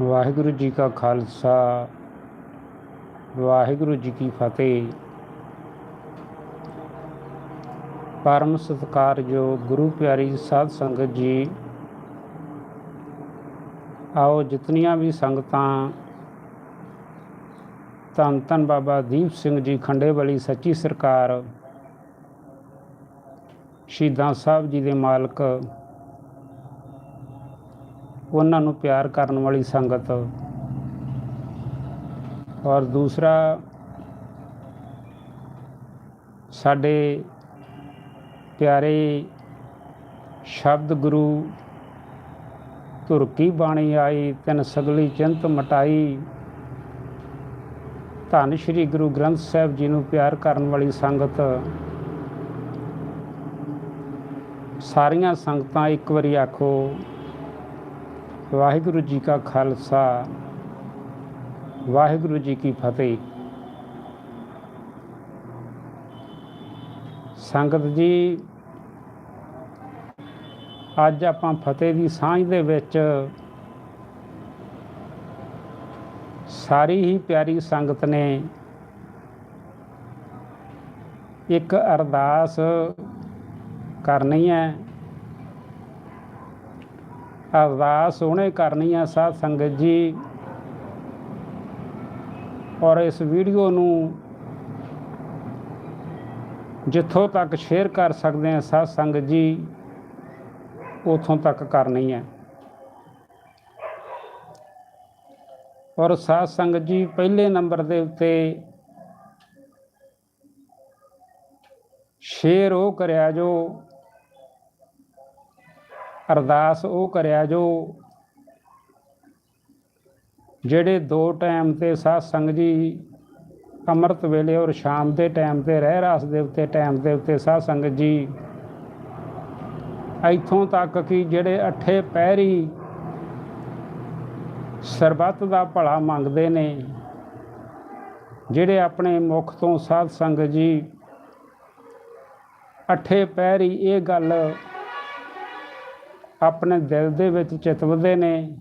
ਵਾਹਿਗੁਰੂ ਜੀ ਕਾ ਖਾਲਸਾ, ਵਾਹਿਗੁਰੂ ਜੀ ਕੀ ਫਤਿਹ। ਪਰਮ ਸਤਿਕਾਰਯੋਗ ਗੁਰੂ ਪਿਆਰੀ ਸਾਧ ਸੰਗਤ ਜੀ, ਆਓ ਜਿਤਨੀਆਂ ਵੀ ਸੰਗਤਾਂ, ਧੰਨ ਧੰਨ ਬਾਬਾ ਦੀਪ ਸਿੰਘ ਜੀ ਖੰਡੇ ਵਾਲੀ ਸੱਚੀ ਸਰਕਾਰ, ਸ਼ਹੀਦਾਂ ਸਾਹਿਬ ਜੀ ਦੇ ਮਾਲਕ ਉਹਨਾਂ ਨੂੰ ਪਿਆਰ ਕਰਨ ਵਾਲੀ ਸੰਗਤ। ਔਰ ਦੂਸਰਾ, ਸਾਡੇ ਪਿਆਰੇ ਸ਼ਬਦ ਗੁਰੂ ਧੁਰ ਕੀ ਬਾਣੀ ਆਈ, ਤਿੰਨ ਸਗਲੀ ਚਿੰਤ ਮਟਾਈ। ਧੰਨ ਸ਼੍ਰੀ ਗੁਰੂ ਗ੍ਰੰਥ ਸਾਹਿਬ ਜੀ ਨੂੰ ਪਿਆਰ ਕਰਨ ਵਾਲੀ ਸੰਗਤ। ਸਾਰੀਆਂ ਸੰਗਤਾਂ ਇੱਕ ਵਾਰੀ ਆਖੋ ਵਾਹਿਗੁਰੂ ਜੀ ਕਾ ਖਾਲਸਾ, ਵਾਹਿਗੁਰੂ ਜੀ ਕੀ ਫਤਿਹ। ਸੰਗਤ ਜੀ, ਅੱਜ ਆਪਾਂ ਫਤਿਹ ਦੀ ਸਾਂਝ ਦੇ ਵਿੱਚ ਸਾਰੀ ਹੀ ਪਿਆਰੀ ਸੰਗਤ ਨੇ ਇੱਕ ਅਰਦਾਸ ਕਰਨੀ ਹੈ। ਅਰਦਾਸ ਉਹਨੇ ਕਰਨੀ ਹੈ ਸਾਧ ਸੰਗਤ ਜੀ। ਔਰ ਇਸ ਵੀਡੀਓ ਨੂੰ ਜਿੱਥੋਂ ਤੱਕ ਸ਼ੇਅਰ ਕਰ ਸਕਦੇ ਆ ਸਾਧ ਸੰਗਤ ਜੀ, ਉਥੋਂ ਤੱਕ ਕਰਨੀ ਹੈ ਔਰ ਸਾਧ ਸੰਗਤ ਜੀ, ਪਹਿਲੇ ਨੰਬਰ ਦੇ ਉੱਤੇ ਸ਼ੇਅਰ ਉਹ ਕਰਿਆ ਜੋ ਅਰਦਾਸ ਉਹ ਕਰਿਆ ਜੋ ਜਿਹੜੇ ਦੋ ਟਾਈਮ ਤੇ ਸਾਧ ਸੰਗਤ ਜੀ ਅੰਮ੍ਰਿਤ ਵੇਲੇ ਔਰ ਸ਼ਾਮ ਦੇ ਟਾਈਮ ਤੇ ਰਹਿ ਰਾਸ ਦੇ ਉੱਤੇ ਟਾਈਮ ਦੇ ਉੱਤੇ ਸਾਧ ਸੰਗਤ ਜੀ ਇੱਥੋਂ ਤੱਕ ਕਿ ਜਿਹੜੇ ਅੱਠੇ ਪਹਿਰੀ ਸਰਬੱਤ ਦਾ ਭਲਾ ਮੰਗਦੇ ਨੇ, ਜਿਹੜੇ ਆਪਣੇ ਮੁਖ ਤੋਂ ਸਾਧ ਸੰਗਤ ਜੀ ਅੱਠੇ ਪਹਿਰੀ ਇਹ ਗੱਲ ਆਪਣੇ ਦਿਲ ਦੇ ਵਿੱਚ ਚਿਤਵਦੇ ਨੇ।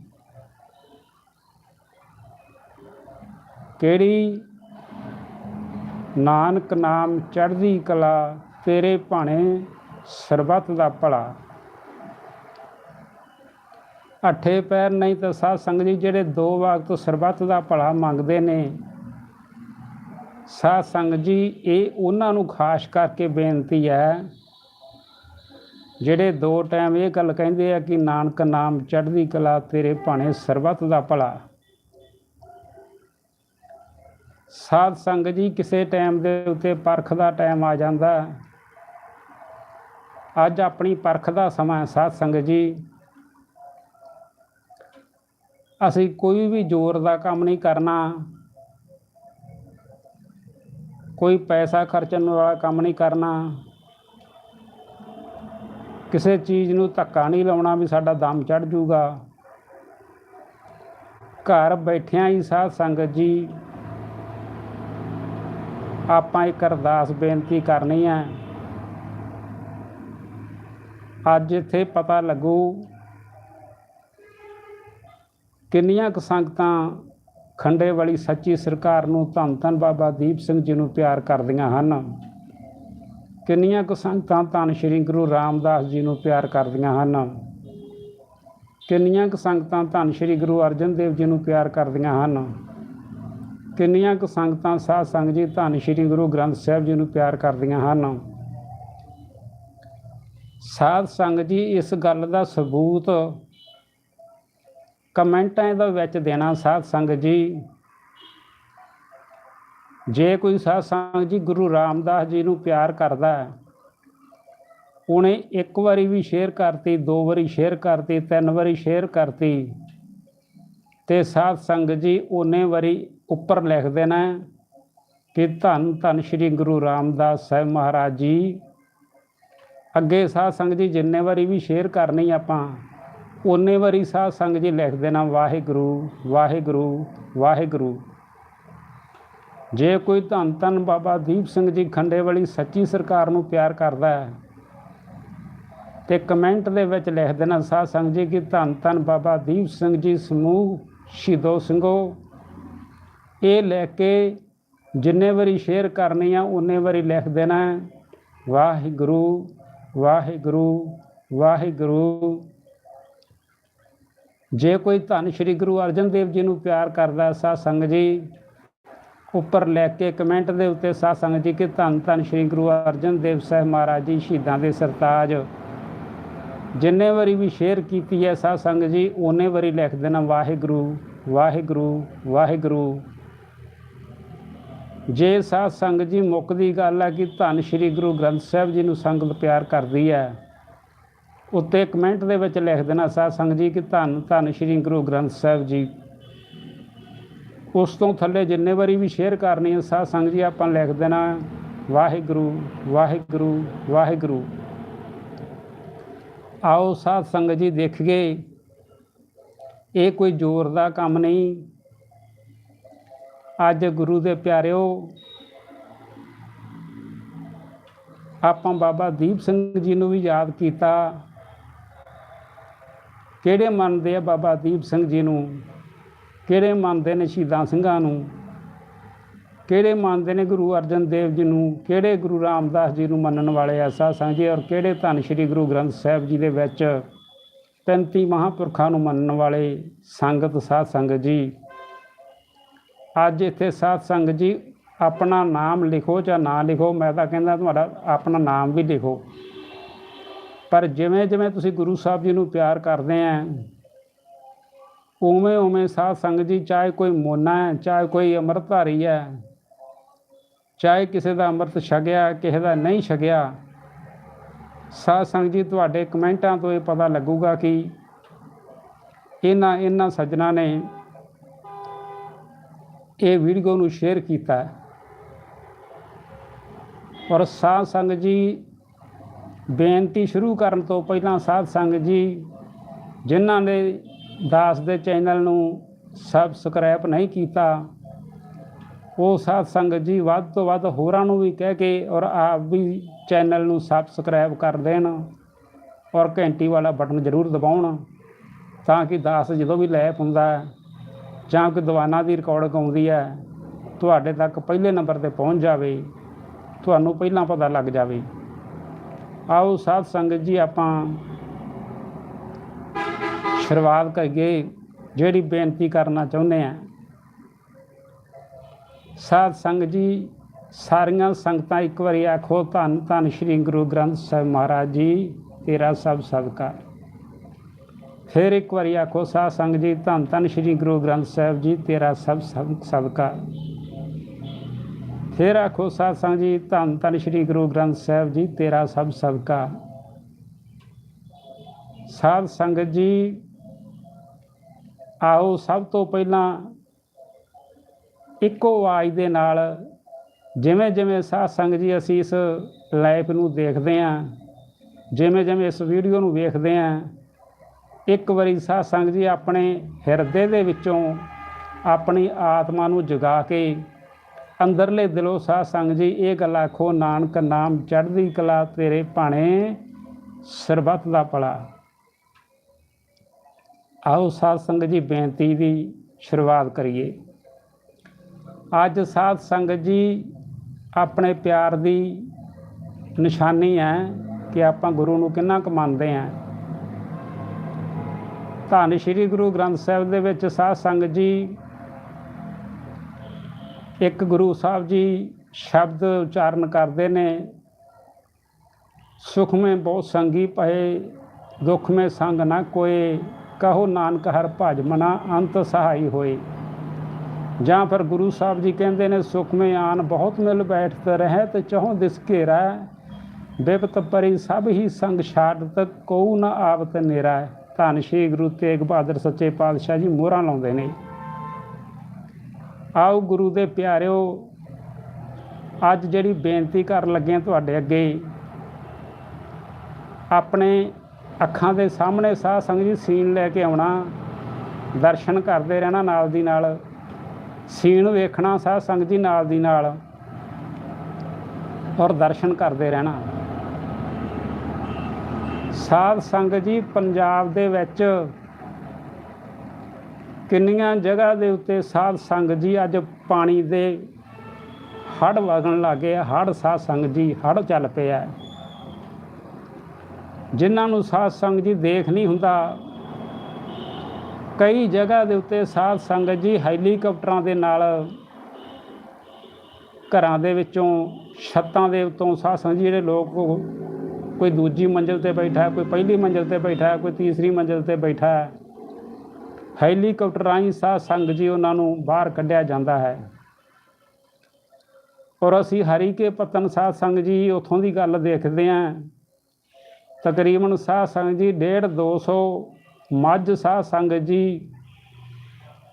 ਕਿਹੜੀ ਨਾਨਕ ਨਾਮ ਚੜ੍ਹਦੀ ਕਲਾ ਤੇਰੇ ਭਾਣੇ ਸਰਬੱਤ ਦਾ ਭਲਾ। ਅੱਠੇ ਪੈਰ ਨਹੀਂ ਤਾਂ ਸਾਧ ਸੰਗਤ ਜੀ, ਜਿਹੜੇ ਦੋ ਵਕਤ ਸਰਬੱਤ ਦਾ ਭਲਾ ਮੰਗਦੇ ਨੇ। ਸਾਧ ਸੰਗਤ ਜੀ, ਇਹ ਉਹਨਾਂ ਨੂੰ ਖਾਸ ਕਰਕੇ ਬੇਨਤੀ ਹੈ ਜਿਹੜੇ ਦੋ ਟਾਈਮ ਇਹ ਗੱਲ ਕਹਿੰਦੇ ਆ ਕਿ ਨਾਨਕ ਨਾਮ ਚੜ੍ਹਦੀ ਕਲਾ ਤੇਰੇ ਭਾਣੇ ਸਰਬੱਤ ਦਾ ਭਲਾ। ਸਾਧ ਸੰਗਤ ਜੀ ਕਿਸੇ ਟਾਈਮ ਦੇ ਉੱਤੇ ਪਰਖ ਦਾ ਟਾਈਮ ਆ ਜਾਂਦਾ। ਅੱਜ ਆਪਣੀ ਪਰਖ ਦਾ ਸਮਾਂ ਹੈ ਸਾਧ ਸੰਗਤ ਜੀ। ਅਸੀਂ ਕੋਈ ਵੀ ਜ਼ੋਰ ਦਾ ਕੰਮ ਨਹੀਂ ਕਰਨਾ। ਕੋਈ ਪੈਸਾ ਖਰਚਣ ਵਾਲਾ ਕੰਮ ਨਹੀਂ ਕਰਨਾ। ਕਿਸੇ ਚੀਜ਼ ਨੂੰ ਧੱਕਾ ਨਹੀਂ ਲਾਉਣਾ ਵੀ ਸਾਡਾ ਦਮ ਚੜ ਜਾਊਗਾ ਘਰ ਬੈਠਿਆਂ ਹੀ ਸਾਧ ਸੰਗਤ ਜੀ, ਆਪਾਂ ਇੱਕ ਅਰਦਾਸ ਬੇਨਤੀ ਕਰਨੀ ਹੈ। ਅੱਜ ਇੱਥੇ ਪਤਾ ਲੱਗੂ ਕਿੰਨੀਆਂ ਕੁ ਸੰਗਤਾਂ ਖੰਡੇ ਵਾਲੀ ਸੱਚੀ ਸਰਕਾਰ ਨੂੰ ਧੰਨ ਧੰਨ ਬਾਬਾ ਦੀਪ ਸਿੰਘ ਜੀ ਨੂੰ ਪਿਆਰ ਕਰਦੀਆਂ ਹਨ। ਕਿੰਨੀਆਂ ਕੁ ਸੰਗਤਾਂ ਧੰਨ ਸ਼੍ਰੀ ਗੁਰੂ ਰਾਮਦਾਸ ਜੀ ਨੂੰ ਪਿਆਰ ਕਰਦੀਆਂ ਹਨ? ਕਿੰਨੀਆਂ ਕੁ ਸੰਗਤਾਂ ਧੰਨ ਸ਼੍ਰੀ ਗੁਰੂ ਅਰਜਨ ਦੇਵ ਜੀ ਨੂੰ ਪਿਆਰ ਕਰਦੀਆਂ ਹਨ? ਕਿੰਨੀਆਂ ਕੁ ਸੰਗਤਾਂ ਸਾਧ ਸੰਗਤ ਜੀ ਧੰਨ ਸ਼੍ਰੀ ਗੁਰੂ ਗ੍ਰੰਥ ਸਾਹਿਬ ਜੀ ਨੂੰ ਪਿਆਰ ਕਰਦੀਆਂ ਹਨ? ਸਾਧ ਸੰਗਤ ਜੀ, ਇਸ ਗੱਲ ਦਾ ਸਬੂਤ ਕਮੈਂਟਾਂ ਦੇ ਵਿੱਚ ਦੇਣਾ ਸਾਧ ਸੰਗਤ ਜੀ। ਜੇ ਕੋਈ ਸਾਧ ਸੰਗਤ ਜੀ ਗੁਰੂ ਰਾਮਦਾਸ ਜੀ ਨੂੰ ਪਿਆਰ ਕਰਦਾ ਹੈ, ਉਹਨੇ ਇੱਕ ਵਾਰੀ ਵੀ ਸ਼ੇਅਰ ਕਰਤੀ, ਦੋ ਵਾਰੀ ਸ਼ੇਅਰ ਕਰਤੀ, ਤਿੰਨ ਵਾਰੀ ਸ਼ੇਅਰ ਕਰਤੀ, ਤੇ ਸਾਧ ਸੰਗਤ ਜੀ ਉਹਨੇ ਵਾਰੀ ਉੱਪਰ ਲਿਖ ਦੇਣਾ ਕਿ ਧੰਨ ਧੰਨ ਸ਼੍ਰੀ ਗੁਰੂ ਰਾਮਦਾਸ ਸਾਹਿਬ ਮਹਾਰਾਜ ਜੀ। ਅੱਗੇ ਸਾਧ ਸੰਗਤ ਜੀ ਜਿੰਨੇ ਵਾਰੀ ਵੀ ਸ਼ੇਅਰ ਕਰਨੀ ਆਪਾਂ ਓਨੇ ਵਾਰੀ ਸਾਧ ਸੰਗਤ ਜੀ ਲਿਖ ਦੇਣਾ, ਵਾਹਿਗੁਰੂ ਵਾਹਿਗੁਰੂ ਵਾਹਿਗੁਰੂ। ਜੇ ਕੋਈ ਧੰਨ ਧੰਨ ਬਾਬਾ ਦੀਪ ਸਿੰਘ ਜੀ ਖੰਡੇ ਵਾਲੀ ਸੱਚੀ ਸਰਕਾਰ ਨੂੰ ਪਿਆਰ ਕਰਦਾ ਹੈ, ਤੇ ਕਮੈਂਟ ਦੇ ਵਿੱਚ ਲਿਖ ਦੇਣਾ, ਸਾਧ ਸੰਗਤ ਜੀ, ਕਿ ਧੰਨ ਧੰਨ ਬਾਬਾ ਦੀਪ ਸਿੰਘ ਜੀ, ਸਮੂਹ ਸ਼ਹੀਦੋ ਸਿੰਘੋ। ਇਹ ਲੈ ਕੇ ਜਿੰਨੇ ਵਾਰੀ ਸ਼ੇਅਰ ਕਰਨੀ ਆ, ਉਨੇ ਵਾਰੀ ਲਿਖ ਦੇਣਾ ਵਾਹਿਗੁਰੂ ਵਾਹਿਗੁਰੂ ਵਾਹਿਗੁਰੂ। ਜੇ ਕੋਈ ਧੰਨ ਸ਼੍ਰੀ ਗੁਰੂ ਅਰਜਨ ਦੇਵ ਜੀ ਨੂੰ ਪਿਆਰ ਕਰਦਾ ਹੈ ਸਾਧ ਸੰਗਤ ਜੀ ਉੱਪਰ ਲੈ ਕੇ ਕਮੈਂਟ ਦੇ ਉੱਤੇ ਸਾਧ ਸੰਗਤ ਜੀ, ਕਿ ਧੰਨ ਧੰਨ ਸ਼੍ਰੀ ਗੁਰੂ ਅਰਜਨ ਦੇਵ ਸਾਹਿਬ ਮਹਾਰਾਜ ਜੀ, ਸ਼ਹੀਦਾਂ ਦੇ ਸਰਤਾਜ। ਜਿੰਨੇ ਵਾਰੀ ਵੀ ਸ਼ੇਅਰ ਕੀਤੀ ਹੈ ਸਾਧ ਸੰਗਤ ਜੀ ਉਹਨੇ ਵਾਰੀ ਲਿਖ ਦੇਣਾ, ਵਾਹਿਗੁਰੂ ਵਾਹਿਗੁਰੂ ਵਾਹਿਗੁਰੂ। ਜੇ ਸਾਧ ਸੰਗਤ ਜੀ, ਮੁੱਕਦੀ ਗੱਲ ਹੈ ਕਿ ਧੰਨ ਸ਼੍ਰੀ ਗੁਰੂ ਗ੍ਰੰਥ ਸਾਹਿਬ ਜੀ ਨੂੰ ਸੰਗਤ ਪਿਆਰ ਕਰਦੀ ਹੈ, ਉੱਤੇ ਕਮੈਂਟ ਦੇ ਵਿੱਚ ਲਿਖ ਦੇਣਾ ਸਾਧ ਸੰਗਤ ਜੀ, ਕਿ ਧੰਨ ਧੰਨ ਸ਼੍ਰੀ ਗੁਰੂ ਗ੍ਰੰਥ ਸਾਹਿਬ ਜੀ। ਉਸ ਤੋਂ ਥੱਲੇ ਜਿੰਨੇ ਵਾਰੀ ਵੀ ਸ਼ੇਅਰ ਕਰਨੀ ਹੈ, ਸਾਧ ਸੰਗਤ ਜੀ, ਆਪਾਂ ਲਿਖ ਦੇਣਾ ਵਾਹਿਗੁਰੂ ਵਾਹਿਗੁਰੂ ਵਾਹਿਗੁਰੂ। ਆਓ ਸਾਧ ਸੰਗਤ ਜੀ ਦੇਖੀਏ ਇਹ ਕੋਈ ਜ਼ੋਰ ਦਾ ਕੰਮ ਨਹੀਂ। ਅੱਜ ਗੁਰੂ ਦੇ ਪਿਆਰਿਓ, ਆਪਾਂ ਬਾਬਾ ਦੀਪ ਸਿੰਘ ਜੀ ਨੂੰ ਵੀ ਯਾਦ ਕੀਤਾ। ਕਿਹੜੇ ਮੰਨਦੇ ਆ ਬਾਬਾ ਦੀਪ ਸਿੰਘ ਜੀ ਨੂੰ? ਕਿਹੜੇ ਮੰਨਦੇ ਨੇ ਸ਼ਹੀਦਾਂ ਸਿੰਘਾਂ ਨੂੰ? ਕਿਹੜੇ ਮੰਨਦੇ ਨੇ ਗੁਰੂ ਅਰਜਨ ਦੇਵ ਜੀ ਨੂੰ? ਕਿਹੜੇ ਗੁਰੂ ਰਾਮਦਾਸ ਜੀ ਨੂੰ ਮੰਨਣ ਵਾਲੇ ਆ ਸਾਧ ਜੀ? ਔਰ ਕਿਹੜੇ ਧੰਨ ਸ਼੍ਰੀ ਗੁਰੂ ਗ੍ਰੰਥ ਸਾਹਿਬ ਜੀ ਦੇ ਵਿੱਚ 35 ਮਹਾਂਪੁਰਖਾਂ ਨੂੰ ਮੰਨਣ ਵਾਲੇ ਸੰਗਤ ਸਾਧ ਸੰਗਤ ਜੀ? ਅੱਜ ਇੱਥੇ ਸਾਧ ਸੰਗਤ ਜੀ ਆਪਣਾ ਨਾਮ ਲਿਖੋ ਜਾਂ ਨਾ ਲਿਖੋ, ਮੈਂ ਤਾਂ ਕਹਿੰਦਾ ਤੁਹਾਡਾ ਆਪਣਾ ਨਾਮ ਵੀ ਲਿਖੋ। ਪਰ ਜਿਵੇਂ ਜਿਵੇਂ ਤੁਸੀਂ ਗੁਰੂ ਸਾਹਿਬ ਜੀ ਨੂੰ ਪਿਆਰ ਕਰਦੇ ਆ ਉਵੇਂ ਉਵੇਂ ਸਾਧ ਸੰਗਤ ਜੀ, ਚਾਹੇ ਕੋਈ ਮੋਨਾ ਹੈ, ਚਾਹੇ ਕੋਈ ਅੰਮ੍ਰਿਤਧਾਰੀ ਹੈ, ਚਾਹੇ ਕਿਸੇ ਦਾ ਅੰਮ੍ਰਿਤ ਛਕਿਆ, ਕਿਸੇ ਦਾ ਨਹੀਂ ਛਕਿਆ, ਸਾਧ ਸੰਗਤ ਜੀ, ਤੁਹਾਡੇ ਕਮੈਂਟਾਂ ਤੋਂ ਇਹ ਪਤਾ ਲੱਗੂਗਾ ਕਿ ਇਹਨਾਂ ਇਹਨਾਂ ਸੱਜਣਾ ਨੇ ਇਹ ਵੀਡੀਓ ਨੂੰ ਸ਼ੇਅਰ ਕੀਤਾ ਔਰ ਸਾਧ ਸੰਗਤ ਜੀ, ਬੇਨਤੀ ਸ਼ੁਰੂ ਕਰਨ ਤੋਂ ਪਹਿਲਾਂ ਸਾਧ ਸੰਗਤ ਜੀ, ਜਿਨ੍ਹਾਂ ਨੇ ਦਾਸ ਦੇ ਚੈਨਲ ਨੂੰ ਸਬਸਕ੍ਰਾਈਬ ਨਹੀਂ ਕੀਤਾ, ਉਹ ਸਾਧ ਸੰਗਤ ਜੀ ਵੱਧ ਤੋਂ ਵੱਧ ਹੋਰਾਂ ਨੂੰ ਵੀ ਕਹਿ ਕੇ ਔਰ ਆਪ ਵੀ ਚੈਨਲ ਨੂੰ ਸਬਸਕ੍ਰਾਈਬ ਕਰ ਦੇਣ ਔਰ ਘੰਟੀ ਵਾਲਾ ਬਟਨ ਜ਼ਰੂਰ ਦਬਾਉਣ ਤਾਂ ਕਿ ਦਾਸ ਜਦੋਂ ਵੀ ਲੈਪ ਹੁੰਦਾ ਜਾਂ ਕੋਈ ਦੀਵਾਨਾਂ ਦੀ ਰਿਕਾਰਡਿੰਗ ਆਉਂਦੀ ਹੈ, ਤੁਹਾਡੇ ਤੱਕ ਪਹਿਲੇ ਨੰਬਰ ਤੇ ਪਹੁੰਚ ਜਾਵੇ, ਤੁਹਾਨੂੰ ਪਹਿਲਾਂ ਪਤਾ ਲੱਗ ਜਾਵੇ। ਆਓ ਸਾਧ ਸੰਗਤ ਜੀ ਆਪਾਂ ਸ਼ੁਰੂਆਤ ਕਰੀਏ, ਜਿਹੜੀ ਬੇਨਤੀ ਕਰਨਾ ਚਾਹੁੰਦੇ ਆ ਸਾਧ ਸੰਗਤ ਜੀ, ਸਾਰੀਆਂ ਸੰਗਤਾਂ ਇੱਕ ਵਾਰੀ ਆਖੋ, ਧੰਨ ਧੰਨ ਸ੍ਰੀ ਗੁਰੂ ਗ੍ਰੰਥ ਸਾਹਿਬ ਮਹਾਰਾਜ ਜੀ, ਤੇਰਾ ਸਭ ਸਦਕਾ। ਫਿਰ ਇੱਕ ਵਾਰੀ ਆਖੋ, ਸਾਧ ਸੰਗਤ ਜੀ, ਧੰਨ ਧੰਨ ਸ੍ਰੀ ਗੁਰੂ ਗ੍ਰੰਥ ਸਾਹਿਬ ਜੀ, ਤੇਰਾ ਸਭ ਸਦ- ਸਦਕਾ। ਫਿਰ ਆਖੋ, ਸਾਧ ਸੰਗਤ ਜੀ, ਧੰਨ ਧੰਨ ਸ੍ਰੀ ਗੁਰੂ ਗ੍ਰੰਥ ਸਾਹਿਬ ਜੀ, ਤੇਰਾ ਸਭ ਸਦਕਾ। ਸਾਧ ਸੰਗਤ ਜੀ ਆਓ ਸਭ ਤੋਂ ਪਹਿਲਾਂ ਇੱਕੋ ਆਵਾਜ਼ ਦੇ ਨਾਲ ਜਿਵੇਂ ਜਿਵੇਂ ਸਾਧ ਸੰਗਤ ਜੀ ਅਸੀਂ ਇਸ ਲਾਈਵ ਨੂੰ ਦੇਖਦੇ ਹਾਂ, ਜਿਵੇਂ ਜਿਵੇਂ ਇਸ ਵੀਡੀਓ ਨੂੰ ਵੇਖਦੇ ਹਾਂ, ਇੱਕ ਵਾਰੀ ਸਾਧ ਸੰਗਤ ਜੀ ਆਪਣੇ ਹਿਰਦੇ ਦੇ ਵਿੱਚੋਂ ਆਪਣੀ ਆਤਮਾ ਨੂੰ ਜਗਾ ਕੇ ਅੰਦਰਲੇ ਦਿਲੋਂ ਸਾਧ ਸੰਗਤ ਜੀ ਇਹ ਗੱਲ ਆਖੋ, ਨਾਨਕ ਨਾਮ ਚੜ੍ਹਦੀ ਕਲਾ ਤੇਰੇ ਭਾਣੇ ਸਰਬੱਤ ਦਾ ਭਲਾ। ਆਓ ਸਾਧ ਸੰਗਤ ਜੀ ਬੇਨਤੀ ਦੀ ਸ਼ੁਰੂਆਤ ਕਰੀਏ। ਅੱਜ ਸਾਧ ਸੰਗਤ ਜੀ ਆਪਣੇ ਪਿਆਰ ਦੀ ਨਿਸ਼ਾਨੀ ਹੈ ਕਿ ਆਪਾਂ ਗੁਰੂ ਨੂੰ ਕਿੰਨਾ ਕੁ ਮੰਨਦੇ ਹਾਂ। ਧੰਨ ਸ਼੍ਰੀ ਗੁਰੂ ਗ੍ਰੰਥ ਸਾਹਿਬ ਦੇ ਵਿੱਚ ਸਾਧ ਸੰਗਤ ਜੀ ਇੱਕ ਗੁਰੂ ਸਾਹਿਬ ਜੀ ਸ਼ਬਦ ਉਚਾਰਨ ਕਰਦੇ ਨੇ। ਸੁਖ ਮੇ ਬਹੁਤ ਸੰਗੀ ਪਏ ਦੁੱਖ ਮੇ ਸੰਗ ਨਾ ਕੋਏ। ਕਹੋ ਨਾਨਕ ਹਰ ਭਜ ਮਨਾ, ਅੰਤ ਸਹਾਈ ਹੋਏ। ਜਾਂ ਫਿਰ ਗੁਰੂ ਸਾਹਿਬ ਜੀ ਕਹਿੰਦੇ ਨੇ, ਸੁਖ ਮੇ ਆਨ, ਬਹੁਤ ਮਿਲ ਬੈਠਤ ਰਹਿ ਤੇ ਚਹੁ ਦਿਸ ਘੇਰਾ। ਬਿਪਤ ਪਰੀ ਸਭ ਹੀ ਸੰਗ ਛਾੜਤ, ਕਉ ਨ ਆਵਤ ਨੇਰਾ। ਧੰਨ ਸ਼੍ਰੀ ਗੁਰੂ ਤੇਗ ਬਹਾਦਰ ਸੱਚੇ ਪਾਤਸ਼ਾਹ ਜੀ ਮੋਹਰਾਂ ਲਾਉਂਦੇ ਨੇ। ਆਓ ਗੁਰੂ ਦੇ ਪਿਆਰਿਓ, ਅੱਜ ਜਿਹੜੀ ਬੇਨਤੀ ਕਰਨ ਲੱਗੇ ਹਾਂ ਤੁਹਾਡੇ ਅੱਗੇ, ਆਪਣੇ ਅੱਖਾਂ ਦੇ ਸਾਹਮਣੇ ਸਾਧ ਸੰਗਤ ਜੀ ਸੀਨ ਲੈ ਕੇ ਆਉਣਾ, ਦਰਸ਼ਨ ਕਰਦੇ ਰਹਿਣਾ ਨਾਲ ਦੀ ਨਾਲ, ਸੀਨ ਵੇਖਣਾ ਸਾਧ ਸੰਗਤ ਜੀ ਨਾਲ ਦੀ ਨਾਲ, ਔਰ ਦਰਸ਼ਨ ਕਰਦੇ ਰਹਿਣਾ। ਸਾਧ ਸੰਗਤ ਜੀ ਪੰਜਾਬ ਦੇ ਵਿੱਚ ਕਿੰਨੀਆਂ ਜਗ੍ਹਾ ਦੇ ਉੱਤੇ ਸਾਧ ਸੰਗਤ ਜੀ ਅੱਜ ਪਾਣੀ ਦੇ ਹੜ ਵਗਣ ਲੱਗੇ ਆ ਹੜ ਸਾਧ ਸੰਗਤ ਜੀ ਹੜ ਚੱਲ ਪਿਆ। ਜਿਨ੍ਹਾਂ ਨੂੰ ਸਾਧ ਸੰਗਤ ਜੀ ਦੇਖ ਨਹੀਂ ਹੁੰਦਾ, ਕਈ ਜਗ੍ਹਾ ਦੇ ਉੱਤੇ ਸਾਧ ਸੰਗਤ ਜੀ ਹੈਲੀਕਾਪਟਰਾਂ ਦੇ ਨਾਲ ਘਰਾਂ ਦੇ ਵਿੱਚੋਂ, ਛੱਤਾਂ ਦੇ ਉੱਤੋਂ ਸਾਧ ਸੰਗਤ ਜੀ ਜਿਹੜੇ ਲੋਕ ਕੋਈ ਦੂਜੀ ਮੰਜ਼ਿਲ ਤੇ ਬੈਠਾ ਹੈ ਕੋਈ ਪਹਿਲੀ ਮੰਜ਼ਿਲ ਤੇ ਬੈਠਾ ਹੈ ਕੋਈ ਤੀਸਰੀ ਮੰਜ਼ਿਲ ਤੇ ਬੈਠਾ ਹੈ ਹੈਲੀਕਾਪਟਰ ਰਾਹੀਂ ਸਾਧ ਸੰਗਤ ਜੀ ਉਹਨਾਂ ਨੂੰ ਬਾਹਰ ਕੱਢਿਆ ਜਾਂਦਾ ਹੈ। ਔਰ ਅਸੀਂ ਹਰੀ ਕੇ ਪਤਨ ਸਾਧ ਸੰਗਤ ਜੀ ਉਥੋਂ ਦੀ ਗੱਲ ਦੇਖਦੇ ਹਾਂ। ਤਕਰੀਬਨ ਸਾਧ ਸੰਗਤ ਜੀ 1.5 200 ਮੱਝ ਸਾਧ ਸੰਗਤ ਜੀ,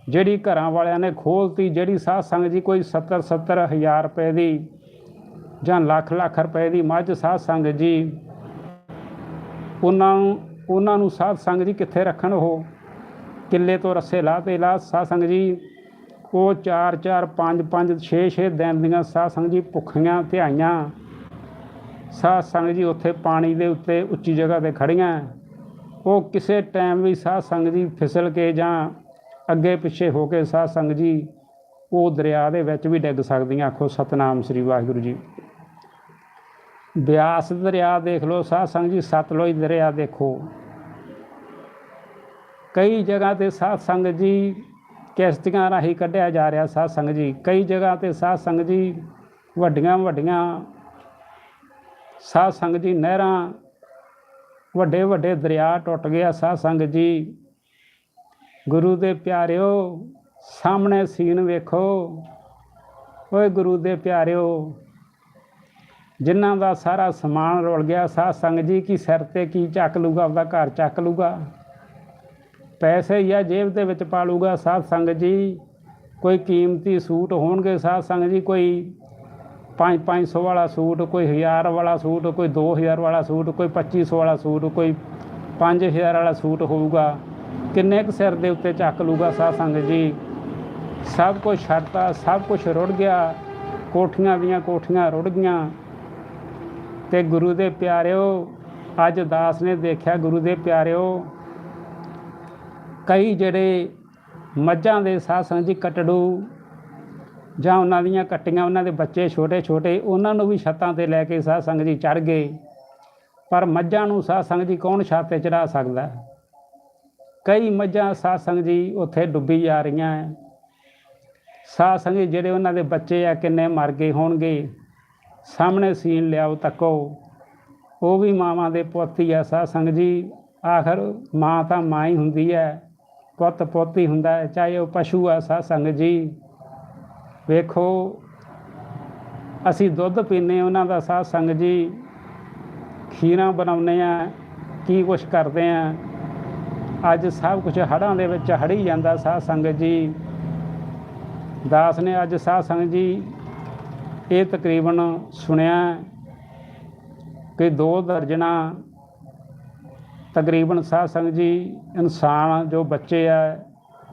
ਜਿਹੜੀ ਘਰਾਂ ਵਾਲਿਆਂ ਨੇ ਖੋਲਤੀ, ਜਿਹੜੀ ਸਾਧ ਸੰਗਤ ਜੀ ਕੋਈ 70 70 ਹਜ਼ਾਰ ਰੁਪਏ ਦੀ ਜਾਂ ਲੱਖ ਲੱਖ ਰੁਪਏ ਦੀ ਮੱਝ ਸਾਧ ਸੰਗਤ ਜੀ, ਉਹਨਾਂ ਨੂੰ ਉਹਨਾਂ ਨੂੰ ਸਾਧ ਸੰਗਤ ਜੀ ਕਿੱਥੇ ਰੱਖਣ ਉਹ? ਕਿੱਲੇ ਤੋਂ ਰੱਸੇ ਲਾ ਤੇ ਲਾ ਸਾਧ ਸੰਗਤ ਜੀ, ਉਹ 4 4 5 5 6 6 ਦਿਨ ਦੀਆਂ ਸਾਧ ਸੰਗਤ ਜੀ ਭੁੱਖੀਆਂ, ਧਿਆਈਆਂ ਸਾਧ ਸੰਗਤ ਜੀ ਉੱਥੇ ਪਾਣੀ ਦੇ ਉੱਤੇ ਉੱਚੀ ਜਗ੍ਹਾ ਤੇ ਖੜੀਆਂ ਉਹ ਕਿਸੇ ਟਾਈਮ ਵੀ ਸਾਧ ਸੰਗਤ ਜੀ ਫਿਸਲ ਕੇ ਜਾਂ ਅੱਗੇ ਪਿੱਛੇ ਹੋ ਕੇ ਸਾਧ ਸੰਗਤ ਜੀ, ਉਹ ਦਰਿਆ ਦੇ ਵਿੱਚ ਵੀ ਡਿੱਗ ਸਕਦੀਆਂ। ਆਖੋ ਸਤਨਾਮ ਸ੍ਰੀ ਵਾਹਿਗੁਰੂ ਜੀ। ਬਿਆਸ ਦਰਿਆ ਦੇਖ ਲਓ, ਸਾਧ ਸੰਗਤ ਜੀ ਸਤਲੁਜ ਦਰਿਆ ਦੇਖੋ। ਕਈ ਜਗ੍ਹਾ ਤੇ ਸਾਧ ਸੰਗਤ ਜੀ ਕਿਸ਼ਤੀਆਂ ਰਾਹੀਂ ਕੱਢਿਆ ਜਾ ਰਿਹਾ ਸਾਧ ਸੰਗਤ ਜੀ। ਕਈ ਜਗ੍ਹਾ ਤੇ ਸਾਧ ਸੰਗਤ ਜੀ ਵੱਡੀਆਂ ਵੱਡੀਆਂ ਸਾਧ ਸੰਗਤ ਜੀ, ਨਹਿਰਾਂ ਵੱਡੇ ਵੱਡੇ ਦਰਿਆ ਟੁੱਟ ਗਿਆ। ਸਾਧ ਸੰਗਤ ਜੀ, ਗੁਰੂ ਦੇ ਪਿਆਰਿਓ, ਸਾਹਮਣੇ ਸੀਨ ਵੇਖੋ। ਓਏ ਗੁਰੂ ਦੇ ਪਿਆਰਿਓ, ਜਿਨ੍ਹਾਂ ਦਾ ਸਾਰਾ ਸਮਾਨ ਰੁਲ ਗਿਆ, ਸਾਧ ਸੰਗਤ ਜੀ ਕੀ ਸਿਰ ਤੇ ਕੀ ਚੱਕ ਲੂਗਾ, ਆਪਦਾ ਘਰ ਚੱਕ ਲੂਗਾ? ਪੈਸੇ ਜਾਂ ਜੇਬ ਦੇ ਵਿੱਚ ਪਾ ਲੂਗਾ। ਸਾਧ ਸੰਗਤ ਜੀ, ਕੋਈ ਕੀਮਤੀ ਸੂਟ ਹੋਣਗੇ, ਸਾਧ ਸੰਗਤ ਜੀ, ਕੋਈ 5-500 ਵਾਲਾ ਸੂਟ, ਕੋਈ 1000 ਵਾਲਾ ਸੂਟ, ਕੋਈ 2000 ਵਾਲਾ ਸੂਟ, ਕੋਈ 2500 ਵਾਲਾ ਸੂਟ, ਕੋਈ 5000 ਵਾਲਾ ਸੂਟ ਹੋਊਗਾ। ਕਿੰਨੇ ਕੁ ਸਿਰ ਦੇ ਉੱਤੇ ਚੱਕ ਲੂਗਾ ਸਾਧ ਸੰਗਤ ਜੀ? ਸਭ ਕੁਝ ਛੱਡਤਾ ਸਭ ਕੁਝ ਰੁੜ ਗਿਆ। ਕੋਠੀਆਂ ਦੀਆਂ ਕੋਠੀਆਂ ਰੁੜ ਗਈਆਂ। ਤੇ ਗੁਰੂ ਦੇ ਪਿਆਰਿਓ, ਅੱਜ ਦਾਸ ਨੇ ਦੇਖਿਆ ਗੁਰੂ ਦੇ ਪਿਆਰਿਓ, ਕਈ ਜਿਹੜੇ ਮੱਝਾਂ ਦੇ ਸਾਧ ਸੰਗਤ ਜੀ ਕਟੜੂ ਜਾਂ ਉਹਨਾਂ ਦੀਆਂ ਕੱਟੀਆਂ ਉਹਨਾਂ ਦੇ ਬੱਚੇ ਛੋਟੇ ਛੋਟੇ, ਉਹਨਾਂ ਨੂੰ ਵੀ ਛੱਤਾਂ ਤੇ ਲੈ ਕੇ ਸਾਧ ਸੰਗਤ ਜੀ ਚੜ ਗਏ। ਪਰ ਮੱਝਾਂ ਨੂੰ ਸਾਧ ਸੰਗਤ ਜੀ ਕੌਣ ਛੱਤ ਤੇ ਚੜਾ ਸਕਦਾ? ਕਈ ਮੱਝਾਂ ਸਾਧ ਸੰਗਤ ਜੀ ਉੱਥੇ ਡੁੱਬੀ ਜਾ ਰਹੀਆਂ ਹੈ ਸਾਧ ਸੰਗਤ ਜੀ ਜਿਹੜੇ ਉਹਨਾਂ ਦੇ ਬੱਚੇ ਆ, ਕਿੰਨੇ ਮਰ ਗਏ ਹੋਣਗੇ। ਸਾਹਮਣੇ ਸੀਨ ਲਿਆਓ ਤੱਕੋ। ਉਹ ਵੀ ਮਾਵਾਂ ਦੇ ਪੁੱਤ ਹੀ ਆ ਸਾਧ ਸੰਗਤ ਜੀ। ਆਖਰ ਮਾਂ ਤਾਂ ਮਾਂ ਹੀ ਹੁੰਦੀ ਹੈ ਪੁੱਤ ਪੁੱਤ ਹੀ ਹੁੰਦਾ ਚਾਹੇ ਉਹ ਪਸ਼ੂ ਆ ਸਾਧ ਸੰਗਤ ਜੀ। ਵੇਖੋ, ਅਸੀਂ ਦੁੱਧ ਪੀਨੇ ਉਹਨਾਂ ਦਾ ਸਾਧ ਸੰਗਤ ਜੀ ਖੀਰਾਂ ਬਣਾਉਂਦੇ ਆ ਕੀ ਕੁਛ ਕਰਦੇ ਆ ਅੱਜ ਸਭ ਕੁਝ ਹੜਾਂ ਦੇ ਵਿੱਚ ਹੜੀ ਜਾਂਦਾ ਸਾਧ ਸੰਗਤ ਜੀ। ਦਾਸ ਨੇ ਅੱਜ ਸਾਧ ਸੰਗਤ ਜੀ ਇਹ ਤਕਰੀਬਨ ਸੁਣਿਆ ਕਿ ਦੋ ਦਰਜਣਾ ਤਕਰੀਬਨ ਸਾਧ ਸੰਗਤ ਜੀ ਇਨਸਾਨ ਜੋ ਬੱਚੇ ਆ,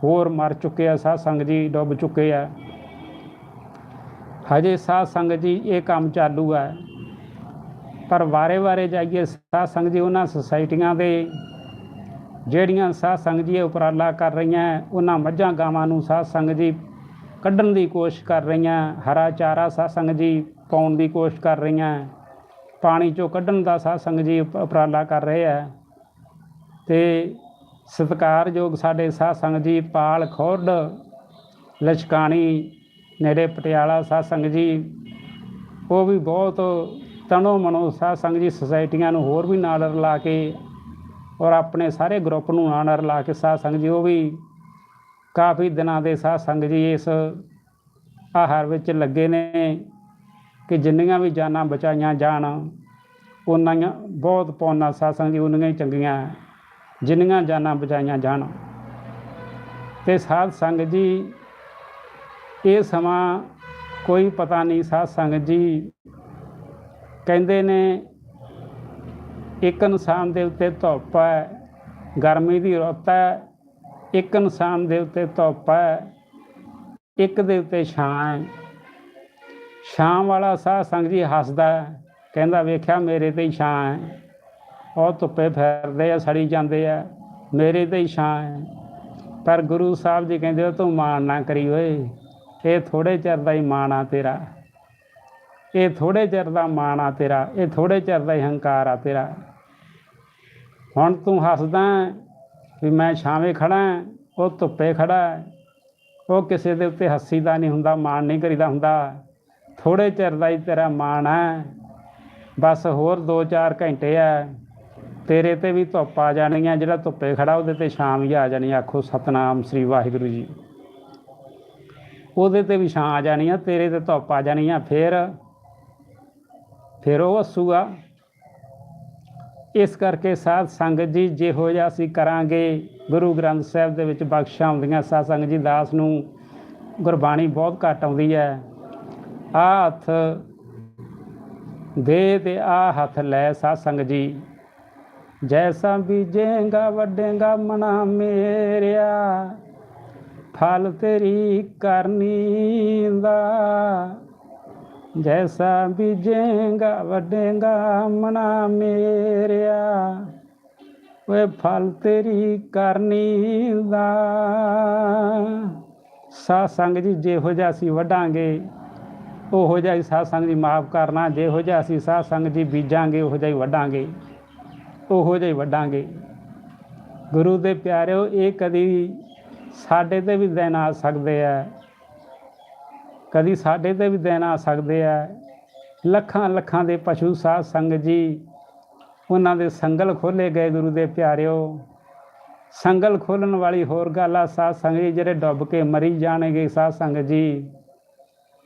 ਹੋਰ ਮਰ ਚੁੱਕੇ ਆ, ਸਾਧ ਸੰਗਤ ਜੀ ਡੁੱਬ ਚੁੱਕੇ ਆ। ਹਜੇ ਸਾਧ ਸੰਗਤ ਜੀ ਇਹ ਕੰਮ ਚਾਲੂ ਹੈ ਪਰ ਵਾਰੇ-ਵਾਰੇ ਜਾਈਏ, ਸਾਧ ਸੰਗਤ ਜੀ ਉਹਨਾਂ ਸੁਸਾਇਟੀਆਂ ਦੇ ਜਿਹੜੀਆਂ ਸਾਧ ਸੰਗਤ ਜੀ ਉਪਰਾਲਾ ਕਰ ਰਹੀਆਂ, ਉਹਨਾਂ ਮੱਝਾਂ ਗਾਵਾਂ ਨੂੰ ਸਾਧ ਸੰਗਤ ਜੀ ਕੱਢਣ ਦੀ ਕੋਸ਼ਿਸ਼ ਕਰ ਰਹੀਆਂ, ਹਰਾ ਚਾਰਾ ਸਾਧ ਸੰਗਤ ਜੀ ਪਾਉਣ ਦੀ ਕੋਸ਼ਿਸ਼ ਕਰ ਰਹੀਆਂ, ਪਾਣੀ ਚੋਂ ਕੱਢਣ ਦਾ ਸਾਧ ਸੰਗਤ ਜੀ ਉਪਰਾਲਾ ਕਰ ਰਹੇ ਆ। ਤੇ ਸਤਿਕਾਰਯੋਗ ਸਾਡੇ ਸਾਧ ਸੰਗਤ ਜੀ ਪਾਲ ਖੁਰਦ, ਲਸ਼ਕਾਣੀ ਨੇੜੇ ਪਟਿਆਲਾ ਸਾਧ ਸੰਗਤ ਜੀ, ਉਹ ਵੀ ਬਹੁਤ ਤਨੋ ਮਨੋ ਸਾਧ ਸੰਗਤ ਜੀ ਸੁਸਾਇਟੀਆਂ ਨੂੰ ਹੋਰ ਵੀ ਨਾਲ ਰਲਾ ਕੇ ਔਰ ਆਪਣੇ ਸਾਰੇ ਗਰੁੱਪ ਨੂੰ ਨਾਲ ਰਲਾ ਕੇ ਸਾਧ ਸੰਗਤ ਜੀ, ਉਹ ਵੀ ਕਾਫੀ ਦਿਨਾਂ ਦੇ ਸਾਧ ਸੰਗਤ ਜੀ ਇਸ ਆਹਾਰ ਵਿੱਚ ਲੱਗੇ ਨੇ ਕਿ ਜਿੰਨੀਆਂ ਵੀ ਜਾਨਾਂ ਬਚਾਈਆਂ ਜਾਣ ਉਨਾਂ ਬਹੁਤ ਪੌਣਾ ਸਾਧ ਸੰਗਤ ਜੀ ਉਨੀਆਂ ਹੀ ਚੰਗੀਆਂ ਜਿੰਨੀਆਂ ਜਾਨਾਂ ਬਚਾਈਆਂ ਜਾਣ। ਤੇ ਸਾਧ ਸੰਗਤ ਜੀ ਇਹ ਸਮਾਂ ਕੋਈ ਪਤਾ ਨਹੀਂ, ਸਾਧ ਸੰਗਤ ਜੀ ਕਹਿੰਦੇ ਨੇ, ਇੱਕ ਇਨਸਾਨ ਦੇ ਉੱਤੇ ਧੁੱਪ ਹੈ, ਗਰਮੀ ਦੀ ਰੁੱਤ ਹੈ, ਇੱਕ ਇਨਸਾਨ ਦੇ ਉੱਤੇ ਧੁੱਪ ਹੈ, ਇੱਕ ਦੇ ਉੱਤੇ ਛਾਂ ਹੈ। ਛਾਂ ਵਾਲਾ ਸਾਧ ਸੰਗਤ ਜੀ ਹੱਸਦਾ ਕਹਿੰਦਾ ਵੇਖਿਆ ਮੇਰੇ ਤੇ ਹੀ ਛਾਂ ਹੈ। ਉਹ ਧੁੱਪੇ ਫਿਰਦੇ ਆ, ਸੜੀ ਜਾਂਦੇ ਆ, ਮੇਰੇ ਤੇ ਹੀ ਛਾਂ ਹੈ। ਪਰ ਗੁਰੂ ਸਾਹਿਬ ਜੀ ਕਹਿੰਦੇ, ਉਹ ਤੂੰ ਮਾਣ ਨਾ ਕਰੀ ਓਏ। ਇਹ ਥੋੜੇ ਚਿਰ ਦਾ ਹੀ ਮਾਣ ਆ ਤੇਰਾ। ਇਹ ਥੋੜੇ ਚਿਰ ਦਾ ਮਾਣ ਆ ਤੇਰਾ। ਇਹ ਥੋੜੇ ਚਿਰ ਦਾ ਹੀ ਹੰਕਾਰ ਆ ਤੇਰਾ। ਹੁਣ ਤੂੰ ਹੱਸਦਾ ਵੀ ਮੈਂ ਛਾਵੇਂ ਖੜਾ ਉਹ ਧੁੱਪੇ ਖੜਾ ਉਹ ਕਿਸੇ ਦੇ ਉੱਤੇ ਹੱਸੀ ਦਾ ਨਹੀਂ ਹੁੰਦਾ, ਮਾਣ ਨਹੀਂ ਕਰੀਦਾ ਹੁੰਦਾ। ਥੋੜੇ ਚਿਰ ਦਾ ਹੀ ਤੇਰਾ ਮਾਣ ਹੈ ਬਸ ਹੋਰ 2-4 ਘੰਟੇ ਆ। ਤੇਰੇ ਤੇ ਵੀ ਧੁੱਪ ਆ ਜਾਣੀ ਆ। ਜਿਹੜਾ ਧੁੱਪੇ ਖੜਾ ਉਹਦੇ ਤੇ ਸ਼ਾਮ ਹੀ ਆ ਜਾਣੀ ਆਖੋ ਸਤਨਾਮ ਸ੍ਰੀ ਵਾਹਿਗੁਰੂ ਜੀ। ਉਹਦੇ ਤੇ ਵੀ ਛਾਂ ਆ ਜਾਣੀ ਆ, ਤੇਰੇ ਤੇ ਧੁੱਪ ਆ ਜਾਣੀ ਆ, ਫਿਰ ਫਿਰ ਉਹ ਹੱਸੂਗਾ। ਇਸ ਕਰਕੇ ਸਾਧ ਸੰਗਤ ਜੀ, ਜਿਹੋ ਜਿਹਾ ਅਸੀਂ ਕਰਾਂਗੇ, ਗੁਰੂ ਗ੍ਰੰਥ ਸਾਹਿਬ ਦੇ ਵਿੱਚ ਬਖਸ਼ਾਂ ਆਉਂਦੀਆਂ ਸਾਧ ਸੰਗਤ ਜੀ, ਦਾਸ ਨੂੰ ਗੁਰਬਾਣੀ ਬਹੁਤ ਘੱਟ ਆਉਂਦੀ ਹੈ। ਆ ਹੱਥ ਦੇ ਤੇ ਆ ਹੱਥ ਲੈ ਸਾਧ ਸੰਗਤ ਜੀ। ਜੈਸਾ ਬੀਜੇਗਾ ਵੱਡੇਗਾ ਮਨਾ ਮੇਰਿਆ। ਫਲ ਤੇਰੀ ਕਰਨੀ ਦਾ। ਜੈਸਾ ਬੀਜੇਗਾ ਵੱਡੇਗਾ ਮਨਾ ਮੇਰਿਆ। ਓਏ ਫਲ ਤੇਰੀ ਕਰਨੀ ਦਾ। ਸਾ ਸੰਗ ਜੀ, ਜਿਹੋ ਜਿਹਾ ਅਸੀਂ ਵੱਢਾਂਗੇ, ਉਹੋ ਜਿਹਾ ਹੀ ਸਾਧ ਸੰਗ ਜੀ ਮਾਫ ਕਰਨਾ। ਜਿਹੋ ਜਿਹਾ ਅਸੀਂ ਸਾਧ ਸੰਗ ਜੀ ਬੀਜਾਂਗੇ, ਉਹੋ ਜਿਹਾ ਹੀ ਵੱਢਾਂਗੇ, ਉਹੋ ਜਿਹਾ ਹੀ ਵੱਢਾਂਗੇ। ਗੁਰੂ ਦੇ ਪਿਆਰਿਓ, ਇਹ ਕਦੀ ਸਾਡੇ ਤੇ ਵੀ ਦਿਨ ਆ ਸਕਦੇ ਆ। ਕਦੀ ਸਾਡੇ ਤੇ ਵੀ ਦਿਨ ਆ ਸਕਦੇ ਆ। ਲੱਖਾਂ ਲੱਖਾਂ ਦੇ ਪਸ਼ੂ ਸਾਧ ਸੰਗਤ ਜੀ, ਉਹਨਾਂ ਦੇ ਸੰਗਲ ਖੋਲੇ ਗਏ ਗੁਰੂ ਦੇ ਪਿਆਰਿਓ। ਸੰਗਲ ਖੋਲਣ ਵਾਲੀ ਹੋਰ ਗੱਲ ਆ ਸਾਧ ਸੰਗਤ ਜੀ, ਜਿਹੜੇ ਡੁੱਬ ਕੇ ਮਰੀ ਜਾਣਗੇ ਸਾਧ ਸੰਗਤ ਜੀ।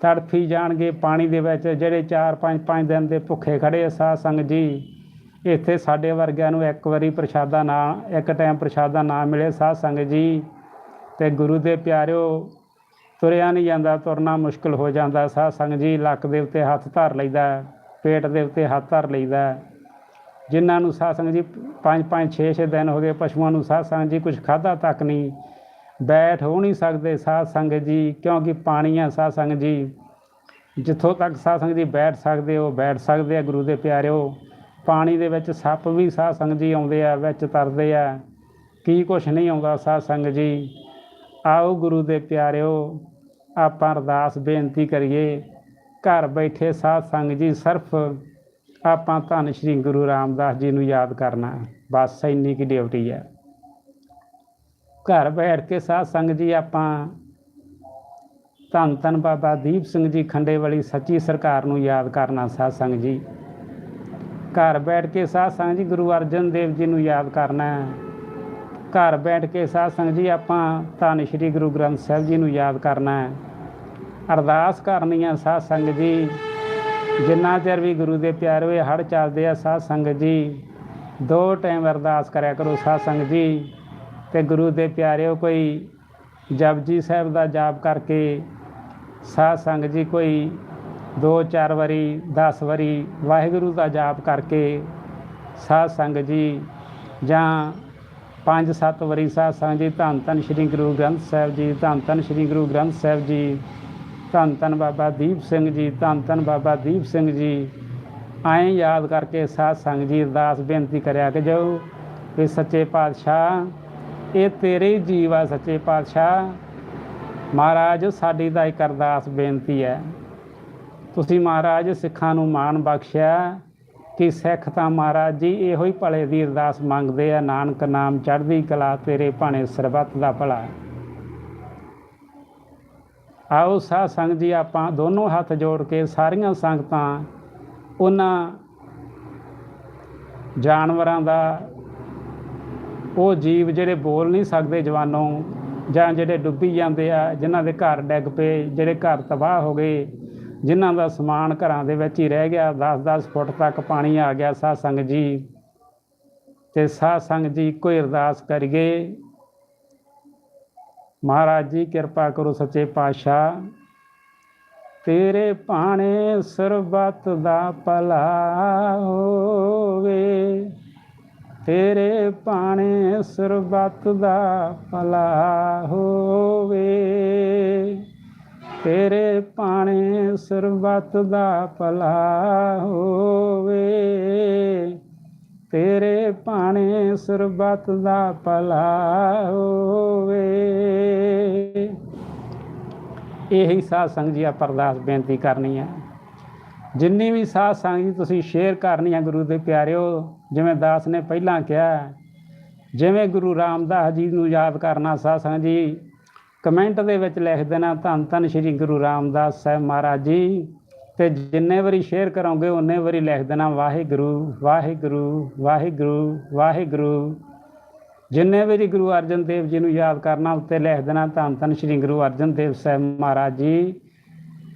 ਤੜਫੀ ਜਾਣਗੇ ਪਾਣੀ ਦੇ ਵਿੱਚ, ਜਿਹੜੇ 4 5 5 ਦਿਨ ਦੇ ਭੁੱਖੇ ਖੜੇ ਆ ਸਾਧ ਸੰਗਤ ਜੀ। ਇੱਥੇ ਸਾਡੇ ਵਰਗਿਆਂ ਨੂੰ ਇੱਕ ਵਾਰੀ ਪ੍ਰਸ਼ਾਦਾ ਨਾ, ਇੱਕ ਟਾਈਮ ਪ੍ਰਸ਼ਾਦਾ ਨਾ ਮਿਲੇ ਸਾਧ ਸੰਗਤ ਜੀ। ਤੇ ਗੁਰੂ ਦੇ ਪਿਆਰਿਓ, ਤੁਰਿਆ ਨਹੀਂ ਜਾਂਦਾ, ਤੁਰਨਾ ਮੁਸ਼ਕਲ ਹੋ ਜਾਂਦਾ, ਸਾਧ ਸੰਗਤ ਜੀ ਲੱਕ ਦੇ ਉੱਤੇ ਹੱਥ ਧਰ ਲਈਦਾ, ਪੇਟ ਦੇ ਉੱਤੇ ਹੱਥ ਧਰ ਲਈਦਾ। ਜਿਨ੍ਹਾਂ ਨੂੰ ਸਾਧ ਸੰਗਤ ਜੀ 5 5 6 6 ਦਿਨ ਹੋ ਗਏ, ਪਸ਼ੂਆਂ ਨੂੰ ਸਾਧ ਸੰਗਤ ਜੀ ਕੁਝ ਖਾਦਾ ਤੱਕ ਨਹੀਂ, ਬੈਠ ਹੋ ਨਹੀਂ ਸਕਦੇ ਸਾਧ ਸੰਗਤ ਜੀ, ਕਿਉਂਕਿ ਪਾਣੀ ਆ ਸਾਧ ਸੰਗਤ ਜੀ। ਜਿੱਥੋਂ ਤੱਕ ਸਾਧ ਸੰਗਤ ਜੀ ਬੈਠ ਸਕਦੇ ਹੋ, ਬੈਠ ਸਕਦੇ ਆ ਗੁਰੂ ਦੇ ਪਿਆਰਿਓ। ਪਾਣੀ ਦੇ ਵਿੱਚ ਸੱਪ ਵੀ ਸਾਧ ਸੰਗਤ ਜੀ ਆਉਂਦੇ ਆ, ਵਿੱਚ ਤਰਦੇ ਆ। ਕੀ ਕੁਛ ਨਹੀਂ ਆਉਂਦਾ ਸਾਧ ਸੰਗਤ ਜੀ। ਆਓ ਗੁਰੂ ਦੇ ਪਿਆਰਿਓ, ਆਪਾਂ ਅਰਦਾਸ ਬੇਨਤੀ ਕਰੀਏ, ਘਰ ਬੈਠੇ ਸਾਧ ਸੰਗਤ ਜੀ ਸਿਰਫ, ਆਪਾਂ ਧੰਨ ਸ਼੍ਰੀ ਗੁਰੂ ਰਾਮਦਾਸ ਜੀ ਨੂੰ ਯਾਦ ਕਰਨਾ ਬਸ ਇੰਨੀ ਕੀ ਡਿਊਟੀ ਹੈ। ਘਰ ਬੈਠ ਕੇ ਸਾਧ ਸੰਗਤ ਜੀ ਆਪਾਂ ਧੰਨ ਧੰਨ ਬਾਬਾ ਦੀਪ ਸਿੰਘ ਜੀ ਖੰਡੇ ਵਾਲੀ ਸੱਚੀ ਸਰਕਾਰ ਨੂੰ ਯਾਦ ਕਰਨਾ ਸਾਧ ਸੰਗਤ ਜੀ। ਘਰ ਬੈਠ ਕੇ ਸਾਧ ਸੰਗਤ ਜੀ ਗੁਰੂ ਅਰਜਨ ਦੇਵ ਜੀ ਨੂੰ ਯਾਦ ਕਰਨਾ ਘਰ ਬੈਠ ਕੇ ਸਾਧ ਸੰਗਤ ਜੀ, ਆਪਾਂ ਧੰਨ ਸ਼੍ਰੀ ਗੁਰੂ ਗ੍ਰੰਥ ਸਾਹਿਬ ਜੀ ਨੂੰ ਯਾਦ ਕਰਨਾ ਹੈ। ਅਰਦਾਸ ਕਰਨੀ ਆ ਸਾਧ ਸੰਗਤ ਜੀ। ਜਿੰਨਾ ਚਿਰ ਵੀ ਗੁਰੂ ਦੇ ਪਿਆਰੇ ਹੋਏ ਹੜ ਚੱਲਦੇ ਆ ਸਾਧ ਸੰਗਤ ਜੀ। ਦੋ ਟਾਈਮ ਅਰਦਾਸ ਕਰਿਆ ਕਰੋ ਸਾਧ ਸੰਗਤ ਜੀ। ਤੇ ਗੁਰੂ ਦੇ ਪਿਆਰਿਓ, ਕੋਈ ਜਪਜੀ ਸਾਹਿਬ ਦਾ ਜਾਪ ਕਰਕੇ ਸਾਧ ਸੰਗਤ ਜੀ, ਕੋਈ ਦੋ ਚਾਰ ਵਾਰੀ 10 ਵਾਰੀ ਵਾਹਿਗੁਰੂ ਦਾ ਜਾਪ ਕਰਕੇ ਸਾਧ ਸੰਗਤ ਜੀ ਜਾਂ ਪੰਜ ਸੱਤ ਵਾਰੀ ਸਾਧ ਸੰਗਤ ਜੀ, ਧੰਨ ਧੰਨ ਸ਼੍ਰੀ ਗੁਰੂ ਗ੍ਰੰਥ ਸਾਹਿਬ ਜੀ, ਧੰਨ ਧੰਨ ਸ਼੍ਰੀ ਗੁਰੂ ਗ੍ਰੰਥ ਸਾਹਿਬ ਜੀ, ਧੰਨ ਧੰਨ ਬਾਬਾ ਦੀਪ ਸਿੰਘ ਜੀ, ਧੰਨ ਧੰਨ ਬਾਬਾ ਦੀਪ ਸਿੰਘ ਜੀ। ਐਂ ਯਾਦ ਕਰਕੇ ਸਾਧ ਸੰਗਤ ਜੀ ਅਰਦਾਸ ਬੇਨਤੀ ਕਰਿਆ ਕਿ ਜੋ ਵੀ ਸੱਚੇ ਪਾਤਸ਼ਾਹ, ਇਹ ਤੇਰੇ ਹੀ ਜੀਵ ਆ ਸੱਚੇ ਪਾਤਸ਼ਾਹ। ਮਹਾਰਾਜ, ਸਾਡੀ ਤਾਂ ਇੱਕ ਅਰਦਾਸ ਬੇਨਤੀ ਹੈ। ਤੁਸੀਂ ਮਹਾਰਾਜ ਸਿੱਖਾਂ ਨੂੰ ਮਾਣ ਬਖਸ਼ਿਆ। ਕਿ ਸਿੱਖ ਤਾਂ ਮਹਾਰਾਜ ਜੀ, ਇਹੋ ਹੀ ਭਲੇ ਦੀ ਅਰਦਾਸ ਮੰਗਦੇ ਆ, ਨਾਨਕ ਨਾਮ ਚੜ੍ਹਦੀ ਕਲਾ, ਤੇਰੇ ਭਾਣੇ ਸਰਬੱਤ ਦਾ ਭਲਾ ਆਓ ਸਾਧ ਸੰਗਤ ਜੀ, ਆਪਾਂ ਦੋਨੋਂ ਹੱਥ ਜੋੜ ਕੇ ਸਾਰੀਆਂ ਸੰਗਤਾਂ, ਉਹਨਾਂ ਜਾਨਵਰਾਂ ਦਾ, ਉਹ ਜੀਵ ਜਿਹੜੇ ਬੋਲ ਨਹੀਂ ਸਕਦੇ ਜਵਾਨੋਂ, ਜਾਂ ਜਿਹੜੇ ਡੁੱਬੀ ਜਾਂਦੇ ਆ, ਜਿਨ੍ਹਾਂ ਦੇ ਘਰ ਡਿੱਗ ਪਏ, ਜਿਹੜੇ ਘਰ ਤਬਾਹ ਹੋ ਗਏ ਜਿਨ੍ਹਾਂ ਦਾ ਸਮਾਨ ਘਰਾਂ ਦੇ ਵਿੱਚ ਹੀ ਰਹਿ ਗਿਆ 10-10 ਫੁੱਟ ਤੱਕ ਪਾਣੀ ਆ ਗਿਆ, ਸਾਧ ਸੰਗਤ ਜੀ। ਤੇ ਸਾਧ ਸੰਗਤ ਜੀ ਕੋਈ ਅਰਦਾਸ ਕਰੀਏ, ਮਹਾਰਾਜ ਜੀ ਕਿਰਪਾ ਕਰੋ ਸੱਚੇ ਪਾਤਸ਼ਾਹ। ਤੇਰੇ ਭਾਣੇ ਸਰਬੱਤ ਦਾ ਭਲਾ ਹੋਵੇ, ਤੇਰੇ ਭਾਣੇ ਸਰਬੱਤ ਦਾ ਭਲਾ ਹੋਵੇ। ਤੇਰੇ ਭਾਣੇ ਸਰਬੱਤ ਦਾ ਭਲਾ ਹੋਵੇ। ਤੇਰੇ ਭਾਣੇ ਸਰਬਤ ਦਾ ਭਲਾ ਹੋਵੇ। ਇਹੀ ਸਾਧ ਸੰਗਤ ਜੀ ਆਪਾਂ ਅਰਦਾਸ ਬੇਨਤੀ ਕਰਨੀ ਹੈ ਜਿੰਨੀ ਵੀ ਸਾਧ ਸੰਗਤ ਜੀ ਤੁਸੀਂ ਸ਼ੇਅਰ ਕਰਨੀ ਹੈ ਗੁਰੂ ਦੇ ਪਿਆਰਿਓ, ਜਿਵੇਂ ਦਾਸ ਨੇ ਪਹਿਲਾਂ ਕਿਹਾ, ਜਿਵੇਂ ਗੁਰੂ ਰਾਮਦਾਸ ਜੀ ਨੂੰ ਯਾਦ ਕਰਨਾ ਸਾਧ ਸੰਗਤ ਜੀ ਕਮੈਂਟ ਦੇ ਵਿੱਚ ਲਿਖ ਦੇਣਾ, ਧੰਨ ਧੰਨ ਸ਼੍ਰੀ ਗੁਰੂ ਰਾਮਦਾਸ ਸਾਹਿਬ ਮਹਾਰਾਜ ਜੀ। ਤੇ ਜਿੰਨੇ ਵਾਰੀ ਸ਼ੇਅਰ ਕਰੋਗੇ ਉਨੇ ਵਾਰੀ ਲਿਖ ਦੇਣਾ, ਵਾਹਿਗੁਰੂ ਵਾਹਿਗੁਰੂ ਵਾਹਿਗੁਰੂ ਵਾਹਿਗੁਰੂ। ਜਿੰਨੇ ਵਾਰੀ ਗੁਰੂ ਅਰਜਨ ਦੇਵ ਜੀ ਨੂੰ ਯਾਦ ਕਰਨਾ, ਉੱਤੇ ਲਿਖ ਦੇਣਾ, ਧੰਨ ਧੰਨ ਸ਼੍ਰੀ ਗੁਰੂ ਅਰਜਨ ਦੇਵ ਸਾਹਿਬ ਮਹਾਰਾਜ ਜੀ।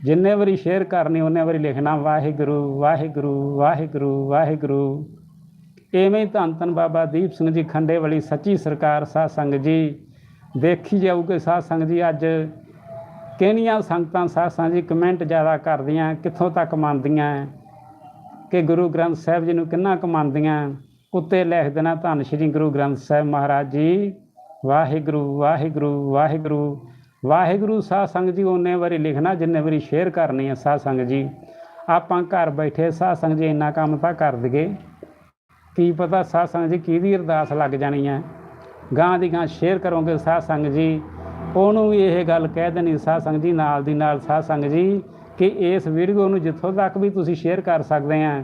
ਜਿੰਨੇ ਵਾਰੀ ਸ਼ੇਅਰ ਕਰਨੀ, ਉਹਨੇ ਵਾਰੀ ਲਿਖਣਾ, ਵਾਹਿਗੁਰੂ ਵਾਹਿਗੁਰੂ ਵਾਹਿਗੁਰੂ ਵਾਹਿਗੁਰੂ। ਐਵੇਂ ਹੀ ਧੰਨ ਧੰਨ ਬਾਬਾ ਦੀਪ ਸਿੰਘ ਜੀ ਖੰਡੇ ਵਾਲੀ ਸੱਚੀ ਸਰਕਾਰ, ਸਾਧ ਸੰਗਤ ਜੀ। ਦੇਖੀ ਜਾਊਗੇ ਸਾਧ ਸੰਗਤ ਜੀ, ਅੱਜ ਕਿਹੜੀਆਂ ਸੰਗਤਾਂ ਸਾਧ ਸੰਗਤ ਜੀ ਕਮੈਂਟ ਜ਼ਿਆਦਾ ਕਰਦੀਆਂ, ਕਿੱਥੋਂ ਤੱਕ ਮੰਨਦੀਆਂ? ਕਿ ਗੁਰੂ ਗ੍ਰੰਥ ਸਾਹਿਬ ਜੀ ਨੂੰ ਕਿੰਨਾ ਕੁ ਮੰਨਦੀਆਂ? ਉੱਤੇ ਲਿਖ ਦੇਣਾ ਧੰਨ ਸ਼੍ਰੀ ਗੁਰੂ ਗ੍ਰੰਥ ਸਾਹਿਬ ਮਹਾਰਾਜ ਜੀ, ਵਾਹਿਗੁਰੂ ਵਾਹਿਗੁਰੂ ਵਾਹਿਗੁਰੂ ਵਾਹਿਗੁਰੂ ਸਾਧ ਸੰਗਤ ਜੀ ਉਹਨੇ ਵਾਰੀ ਲਿਖਣਾ, ਜਿੰਨੇ ਵਾਰੀ ਸ਼ੇਅਰ ਕਰਨੀ ਹੈ ਸਾਧ ਸੰਗਤ ਜੀ। ਆਪਾਂ ਘਰ ਬੈਠੇ ਸਾਧ ਸੰਗਤ ਜੀ ਇੰਨਾ ਕੰਮ ਤਾਂ ਕਰ ਦਈਏ। ਕੀ ਪਤਾ ਸਾਧ ਸੰਗਤ ਜੀ ਕਿਹਦੀ ਅਰਦਾਸ ਲੱਗ ਜਾਣੀ ਹੈ ਗਾਂ ਦੀ ਗਾਂ ਸ਼ੇਅਰ ਕਰੋਗੇ ਸਾਧ ਸੰਗਤ ਜੀ। ਉਹਨੂੰ ਵੀ ਇਹ ਗੱਲ ਕਹਿ ਦੇਣੀ ਸਾਧ ਸੰਗਤ ਜੀ, ਨਾਲ ਦੀ ਨਾਲ ਸਾਧ ਸੰਗਤ ਜੀ, ਕਿ ਇਸ ਵੀਡੀਓ ਨੂੰ ਜਿੱਥੋਂ ਤੱਕ ਵੀ ਤੁਸੀਂ ਸ਼ੇਅਰ ਕਰ ਸਕਦੇ ਆ,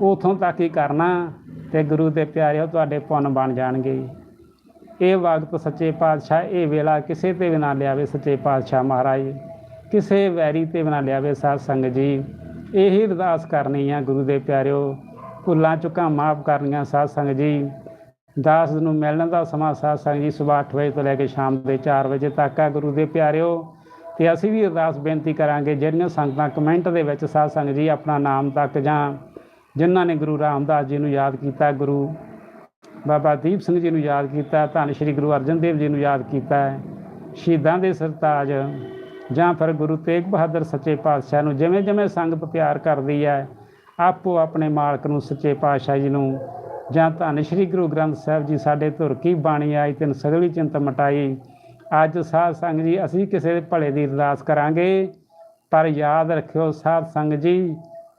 ਉਥੋਂ ਤੱਕ ਹੀ ਕਰਨਾ ਤੇ ਗੁਰੂ ਦੇ ਪਿਆਰਿਓ ਤੁਹਾਡੇ ਪੁੰਨ ਬਣ ਜਾਣਗੇ। ਇਹ ਵਕਤ ਸੱਚੇ ਪਾਤਸ਼ਾਹ ਇਹ ਵੇਲਾ ਕਿਸੇ ਤੇ ਵੀ ਨਾ ਲਿਆਵੇ ਸੱਚੇ ਪਾਤਸ਼ਾਹ ਮਹਾਰਾਜ। ਕਿਸੇ ਵੈਰੀ ਤੇ ਵੀ ਨਾ ਲਿਆਵੇ ਸਾਧ ਸੰਗਤ ਜੀ। ਇਹੀ ਅਰਦਾਸ ਕਰਨੀ ਆ ਗੁਰੂ ਦੇ ਪਿਆਰਿਓ। ਭੁੱਲਾਂ ਚੁੱਕਾਂ ਮਾਫ ਕਰਨੀਆਂ ਸਾਧ ਸੰਗਤ ਜੀ। ਦਾਸ ਨੂੰ ਮਿਲਣ ਦਾ ਸਮਾਂ ਸਾਧ ਸੰਗਤ ਜੀ ਸਵੇਰ 8 ਵਜੇ ਤੋਂ ਲੈ ਕੇ ਸ਼ਾਮ ਦੇ 4 ਵਜੇ ਤੱਕ ਆ ਗੁਰੂ ਦੇ ਪਿਆਰਿਓ। ਤੇ ਅਸੀਂ ਵੀ ਅਰਦਾਸ ਬੇਨਤੀ ਕਰਾਂਗੇ, ਜਿਹੜੀਆਂ ਸੰਗਤਾਂ ਕਮੈਂਟ ਦੇ ਵਿੱਚ ਸਾਧ ਸੰਗਤ ਜੀ ਆਪਣਾ ਨਾਮ ਤੱਕ ਜਾਂ ਜਿਨ੍ਹਾਂ ਨੇ ਗੁਰੂ ਰਾਮਦਾਸ ਜੀ ਨੂੰ ਯਾਦ ਕੀਤਾ, ਗੁਰੂ ਬਾਬਾ ਦੀਪ ਸਿੰਘ ਜੀ ਨੂੰ ਯਾਦ ਕੀਤਾ, ਧੰਨ ਸ਼੍ਰੀ ਗੁਰੂ ਅਰਜਨ ਦੇਵ ਜੀ ਨੂੰ ਯਾਦ ਕੀਤਾ, ਸ਼ਹੀਦਾਂ ਦੇ ਸਰਤਾਜ ਜਾਂ ਫਿਰ ਗੁਰੂ ਤੇਗ ਬਹਾਦਰ ਸੱਚੇ ਪਾਤਸ਼ਾਹ ਨੂੰ ਜਿਵੇਂ ਜਿਵੇਂ ਸੰਗਤ ਪਿਆਰ ਕਰਦੀ ਹੈ ਆਪੋ ਆਪਣੇ ਮਾਲਕ ਨੂੰ, ਸੱਚੇ ਪਾਤਸ਼ਾਹ ਜੀ ਨੂੰ ਜਾਂ ਧੰਨ ਸ਼੍ਰੀ ਗੁਰੂ ਗ੍ਰੰਥ ਸਾਹਿਬ ਜੀ ਸਾਡੇ ਧੁਰ ਕੀ ਬਾਣੀ ਆਈ ਤਿਨ ਸਗਲੀ ਚਿੰਤ ਮਟਾਈ। ਅੱਜ ਸਾਧ ਸੰਗਤ ਜੀ, ਅਸੀਂ ਕਿਸੇ ਦੇ ਭਲੇ ਦੀ ਅਰਦਾਸ ਕਰਾਂਗੇ, ਪਰ ਯਾਦ ਰੱਖਿਓ ਸਾਧ ਸੰਗਤ ਜੀ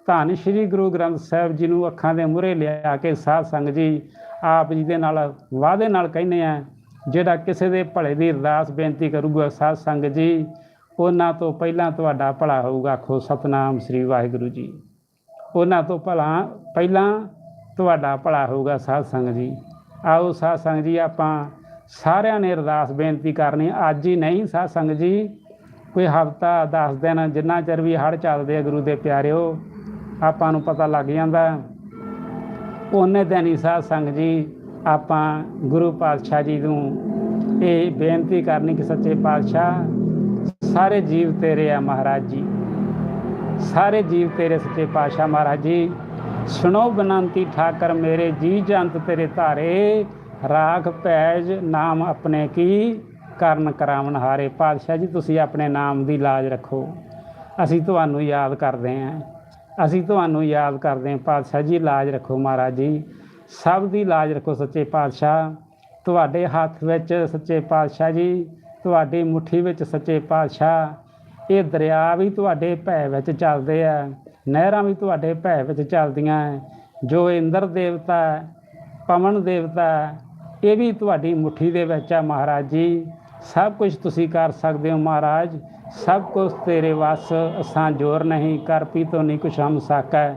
ਧੰਨ ਸ਼੍ਰੀ ਗੁਰੂ ਗ੍ਰੰਥ ਸਾਹਿਬ ਜੀ ਨੂੰ ਅੱਖਾਂ ਦੇ ਮੂਹਰੇ ਲਿਆ ਕੇ ਸਾਧ ਸੰਗਤ ਜੀ ਆਪ ਜੀ ਦੇ ਨਾਲ ਵਾਅਦੇ ਨਾਲ ਕਹਿੰਦੇ ਆ, ਜਿਹੜਾ ਕਿਸੇ ਦੇ ਭਲੇ ਦੀ ਅਰਦਾਸ ਬੇਨਤੀ ਕਰੂਗਾ ਸਾਧ ਸੰਗਤ ਜੀ, ਉਹਨਾਂ ਤੋਂ ਪਹਿਲਾਂ ਤੁਹਾਡਾ ਭਲਾ ਹੋਊਗਾ। ਆਖੋ ਸਤਨਾਮ ਸ੍ਰੀ ਵਾਹਿਗੁਰੂ ਜੀ। ਉਹਨਾਂ ਤੋਂ ਭਲਾ, ਪਹਿਲਾਂ ਤੁਹਾਡਾ ਭਲਾ ਹੋਊਗਾ ਸਾਧ ਸੰਗਤ ਜੀ। ਆਓ ਸਾਧ ਸੰਗਤ ਜੀ, ਆਪਾਂ ਸਾਰਿਆਂ ਨੇ ਅਰਦਾਸ ਬੇਨਤੀ ਕਰਨੀ। ਅੱਜ ਹੀ ਨਹੀਂ ਸਾਧ ਸੰਗਤ ਜੀ, ਕੋਈ ਹਫਤਾ 10 ਦਿਨ, ਜਿੰਨਾ ਚਿਰ ਵੀ ਹੜ ਚੱਲਦੇ ਆ ਗੁਰੂ ਦੇ ਪਿਆਰਿਓ, ਆਪਾਂ ਨੂੰ ਪਤਾ ਲੱਗ ਜਾਂਦਾ। ਉਹਨੇ ਦਿਨ ਹੀ ਸਾਧ ਸੰਗਤ ਜੀ, ਆਪਾਂ ਗੁਰੂ ਪਾਤਸ਼ਾਹ ਜੀ ਨੂੰ ਇਹ ਬੇਨਤੀ ਕਰਨੀ ਕਿ ਸੱਚੇ ਪਾਤਸ਼ਾਹ, ਸਾਰੇ ਜੀਵ ਤੇਰੇ ਆ ਮਹਾਰਾਜ ਜੀ। ਸਾਰੇ ਜੀਵ ਤੇਰੇ ਸੱਚੇ ਪਾਤਸ਼ਾਹ ਮਹਾਰਾਜ ਜੀ ਸੁਣੋ ਬਨੰਤੀ ਠਾਕਰ, ਮੇਰੇ ਜੀ ਜੰਤ ਤੇਰੇ ਧਾਰੇ, ਰਾਖ ਪੈਜ ਨਾਮ ਆਪਣੇ ਕੀ ਕਰਨ ਕਰਾਵਨ ਹਾਰੇ? ਪਾਤਸ਼ਾਹ ਜੀ, ਤੁਸੀਂ ਆਪਣੇ ਨਾਮ ਦੀ ਲਾਜ ਰੱਖੋ। ਅਸੀਂ ਤੁਹਾਨੂੰ ਯਾਦ ਕਰਦੇ ਆਂ ਅਸੀਂ ਤੁਹਾਨੂੰ ਯਾਦ ਕਰਦੇ ਆਂ ਪਾਤਸ਼ਾਹ ਜੀ, ਲਾਜ ਰੱਖੋ ਮਹਾਰਾਜ ਜੀ। ਸਭ ਦੀ ਲਾਜ ਰੱਖੋ ਸੱਚੇ ਪਾਤਸ਼ਾਹ। ਤੁਹਾਡੇ ਹੱਥ ਵਿੱਚ ਸੱਚੇ ਪਾਤਸ਼ਾਹ ਜੀ, ਤੁਹਾਡੀ ਮੁਠੀ ਵਿੱਚ ਸੱਚੇ ਪਾਤਸ਼ਾਹ। ਇਹ ਦਰਿਆ ਵੀ ਤੁਹਾਡੇ ਭੈ ਵਿੱਚ ਚੱਲਦੇ ਆ। ਨਹਿਰਾਂ ਵੀ ਤੁਹਾਡੇ ਭੈ ਵਿੱਚ ਚੱਲਦੀਆਂ ਹੈ ਜੋ ਇੰਦਰ ਦੇਵਤਾ ਪਵਨ ਦੇਵਤਾ ਇਹ ਵੀ ਤੁਹਾਡੀ ਮੁਠੀ ਦੇ ਵਿੱਚ ਆ ਮਹਾਰਾਜ ਜੀ। ਸਭ ਕੁਝ ਤੁਸੀਂ ਕਰ ਸਕਦੇ ਹੋ ਮਹਾਰਾਜ। ਸਭ ਕੁਝ ਤੇਰੇ ਵੱਸ, ਅਸਾਂ ਜੋਰ ਨਹੀਂ, ਕਰ ਪੀ ਤੋਂ ਨਹੀਂ ਕੁਛ ਹਮ ਸਾਕਾ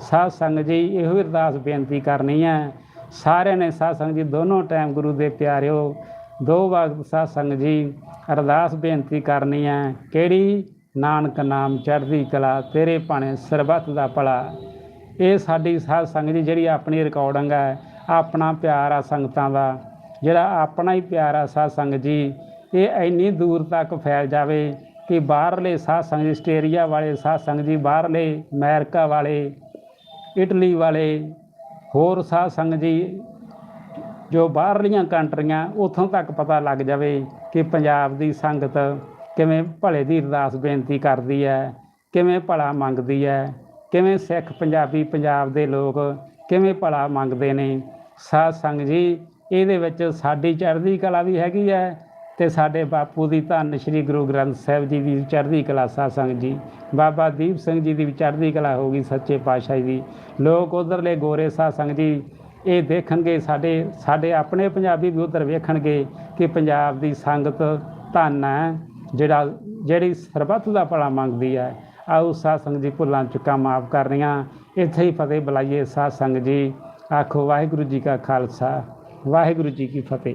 ਸਾਧ ਸੰਗਤ ਜੀ, ਇਹੋ ਅਰਦਾਸ ਬੇਨਤੀ ਕਰਨੀ ਹੈ ਸਾਰਿਆਂ ਨੇ ਸਾਧ ਸੰਗਤ ਜੀ, ਦੋਨੋਂ ਟਾਈਮ ਗੁਰੂ ਦੇ ਪਿਆਰਿਓ, ਦੋ ਵਕਤ ਸਾਧ ਸੰਗਤ ਜੀ, ਅਰਦਾਸ ਬੇਨਤੀ ਕਰਨੀ ਹੈ ਕਿਹੜੀ? ਨਾਨਕ ਨਾਮ ਚੜ੍ਹਦੀ ਕਲਾ, ਤੇਰੇ ਭਾਣੇ ਸਰਬੱਤ ਦਾ ਭਲਾ। ਇਹ ਸਾਡੀ ਸਾਧ ਸੰਗਤ ਜੀ ਜਿਹੜੀ ਆਪਣੀ ਰਿਕਾਰਡਿੰਗ ਹੈ, ਆਪਣਾ ਪਿਆਰ ਆ ਸੰਗਤਾਂ ਦਾ। ਜਿਹੜਾ ਆਪਣਾ ਹੀ ਪਿਆਰ ਆ ਸਾਧ ਸੰਗਤ ਜੀ, ਇਹ ਇੰਨੀ ਦੂਰ ਤੱਕ ਫੈਲ ਜਾਵੇ ਕਿ ਬਾਹਰਲੇ ਸਾਧ ਸੰਗਤ, ਆਸਟ੍ਰੇਲੀਆ ਵਾਲੇ ਸਾਧ ਸੰਗਤ ਜੀ, ਬਾਹਰਲੇ ਅਮਰੀਕਾ ਵਾਲੇ, ਇਟਲੀ ਵਾਲੇ, ਹੋਰ ਸਾਧ ਸੰਗਤ ਜੀ, ਜੋ ਬਾਹਰਲੀਆਂ ਕੰਟਰੀਆਂ, ਉਥੋਂ ਤੱਕ ਪਤਾ ਲੱਗ ਜਾਵੇ ਕਿ ਪੰਜਾਬ ਦੀ ਸੰਗਤ ਕਿਵੇਂ ਭਲੇ ਦੀ ਅਰਦਾਸ ਬੇਨਤੀ ਕਰਦੀ ਹੈ ਕਿਵੇਂ ਭਲਾ ਮੰਗਦੀ ਹੈ ਕਿਵੇਂ ਸਿੱਖ ਪੰਜਾਬੀ ਪੰਜਾਬ ਦੇ ਲੋਕ ਕਿਵੇਂ ਭਲਾ ਮੰਗਦੇ ਨੇ? ਸਾਧ ਸੰਗਤ ਜੀ, ਇਹਦੇ ਵਿੱਚ ਸਾਡੀ ਚੜ੍ਹਦੀ ਕਲਾ ਵੀ ਹੈਗੀ ਹੈ ਤੇ ਸਾਡੇ ਬਾਪੂ ਦੀ ਧੰਨ ਸ਼੍ਰੀ ਗੁਰੂ ਗ੍ਰੰਥ ਸਾਹਿਬ ਜੀ ਦੀ ਚੜ੍ਹਦੀ ਕਲਾ ਸਾਧ ਸੰਗਤ ਜੀ। ਬਾਬਾ ਦੀਪ ਸਿੰਘ ਜੀ ਦੀ ਵੀ ਚੜ੍ਹਦੀ ਕਲਾ ਹੋ ਗਈ ਸੱਚੇ ਪਾਤਸ਼ਾਹ ਦੀ। ਲੋਕ ਉਧਰਲੇ ਗੋਰੇ ਸਾਧ ਸੰਗਤ ਜੀ, ਇਹ ਦੇਖਣਗੇ ਸਾਡੇ ਸਾਡੇ ਆਪਣੇ ਪੰਜਾਬੀ ਵੀ ਉਧਰ ਵੇਖਣਗੇ ਕਿ ਪੰਜਾਬ ਦੀ ਸੰਗਤ ਧੰਨ ਹੈ ਜਿਹੜਾ ਜਿਹੜੀ ਸਰਬੱਤ ਦਾ ਭਲਾ ਮੰਗਦੀ ਹੈ, ਆਓ ਸਾਧ ਸੰਗਤ ਜੀ ਭੁੱਲਾਂ ਚੁੱਕਾਂ ਮਾਫ ਕਰ ਰਹੀਆਂ। ਇੱਥੇ ਹੀ ਫਤਿਹ ਬੁਲਾਈਏ ਸਾਧ ਸੰਗਤ ਜੀ। ਆਖੋ ਵਾਹਿਗੁਰੂ ਜੀ ਕਾ ਖਾਲਸਾ, ਵਾਹਿਗੁਰੂ ਜੀ ਕੀ ਫਤਿਹ।